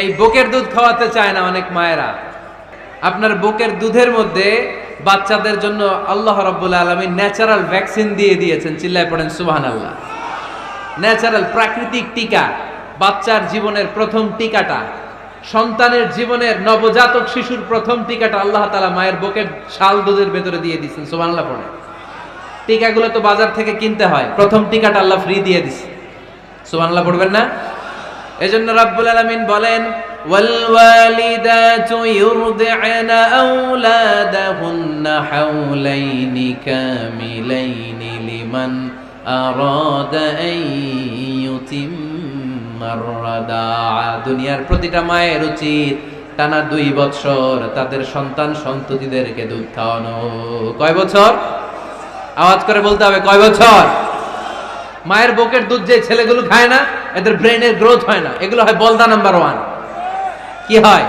এই বুকের দুধ খাওয়াতে চায় না অনেক মায়েরা। আপনার বুকের দুধের মধ্যে বাচ্চাদের জন্য আল্লাহ রাব্বুল আলামিন ন্যাচারাল ভ্যাকসিন দিয়ে দিয়েছেন, চিল্লায় পড়েন, সুবহানাল্লাহ। ন্যাচারাল প্রাকৃতিক টিকা, বাচ্চার জীবনের প্রথম টিকাটা, সন্তানের জীবনের নবজাতক শিশুর প্রথম টিকাটা আল্লাহ তালা মায়ের বুকের শাল দুধের ভেতরে দিয়ে দিয়েছেন, সুবহানাল্লাহ পড়ে। টিকাগুলো তো বাজার থেকে কিনতে হয়, প্রথম টিকাটা আল্লাহ ফ্রি দিয়ে দিছে। সুবহানাল্লাহ পড়বেন না? এজন্য রাব্বুল আলামিন বলেন والوالدات يرضعن أولادهن حولين كاملين لمن أراد أن يتم الرضاعة দুনিয়ার প্রতিটা মায়ের উচিত টানা দুই বছর তাদের সন্তান সন্ততিদেরকে দুধ খাওয়ানো কয় বছর আওয়াজ করে বলতে হবে কয় বছর মায়ের বুকের দুধ যে ছেলেগুলো খায় না, এদের ব্রেনের গ্রোথ হয় না। এগুলো হয় বলদা নাম্বার ওয়ান কি হয়?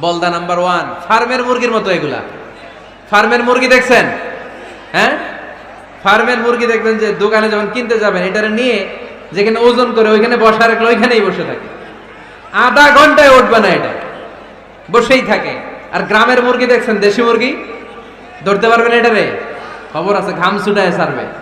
বলদা নাম্বার ওয়ান ফার্মের মুরগির মতো এগুলা। ফার্মের মুরগি দেখছেন? হ্যাঁ? ফার্মের মুরগি দেখবেন যে দোকানে যখন কিনতে যাবেন, এটারে নিয়ে যেখানে ওজন করে ওইখানে বসা রাখলে ওইখানেই বসে থাকে। আধা ঘন্টায় উঠবে না এটা। বসেই থাকে। আর গ্রামের মুরগি দেখছেন, দেশি মুরগি? ধরতে পারবেন এটারে? খবর আছে, ঘাম ছুটায় সারবে।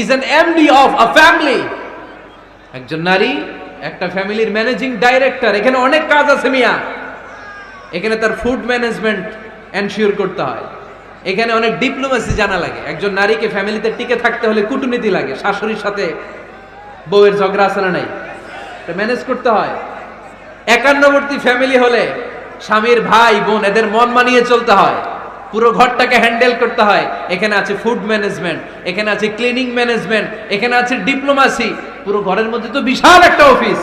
is an MD of a family একজন নারী, একটা ফ্যামিলির ম্যানেজিং ডাইরেক্টর। এখানে অনেক কাজ আছে মিয়া। এখানে তার ফুড ম্যানেজমেন্ট এনশিওর করতে হয়। এখানে অনেক ডিপ্লোমেসি জানা লাগে। একজন নারীকে ফ্যামিলিতে টিকে থাকতে হলে কূটনীতি লাগে, শাশুড়ির সাথে বউয়ের ঝগড়া আছে নাই? ম্যানেজ করতে হয়। একান্নবর্তী ফ্যামিলি হলে স্বামীর ভাই বোন, এদের মন মানিয়ে চলতে হয়। পুরো ঘরটাকে হ্যান্ডেল করতে হয়। এখানে আছে ফুড ম্যানেজমেন্ট, এখানে আছে ক্লিনিং ম্যানেজমেন্ট, এখানে আছে ডিপ্লোমাসি। পুরো ঘরের মধ্যে তো বিশাল একটা অফিস।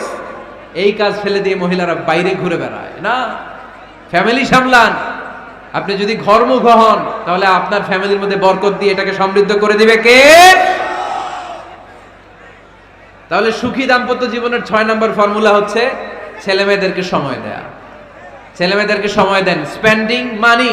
এই কাজ ফেলে দিয়ে মহিলারা বাইরে ঘুরে বেড়ায়। না, ফ্যামিলি সামলান। আপনি যদি ঘরমুখ হন, তাহলে আপনার ফ্যামিলির মধ্যে বরকত দিয়ে এটাকে সমৃদ্ধ করে দিবে কে? তাহলে সুখী দাম্পত্য জীবনের ছয় নম্বর ফর্মুলা হচ্ছে ছেলে মেয়েদেরকে সময় দেয়া। ছেলে মেয়েদেরকে সময় দেন। Spending money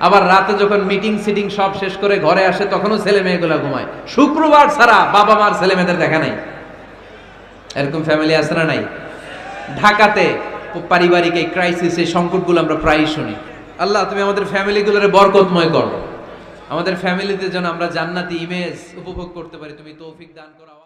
আবার রাতে যখন মিটিং সিটিং সব শেষ করে ঘরে আসে, তখনও ছেলে মেয়েগুলো ঘুমায়। শুক্রবার ছাড়া বাবা মার ছেলে মেয়েদের দেখা নাই। এরকম ফ্যামিলি আছে না নাই? ঢাকাতে পারিবারিক এই ক্রাইসিস এই সংকটগুলো আমরা প্রায়ই শুনি। আল্লাহ, তুমি আমাদের ফ্যামিলিগুলোর বরকতময় করো। আমাদের ফ্যামিলিতে যেন আমরা জান্নাতি ইমেজ উপভোগ করতে পারি, তুমি তৌফিক দান করো।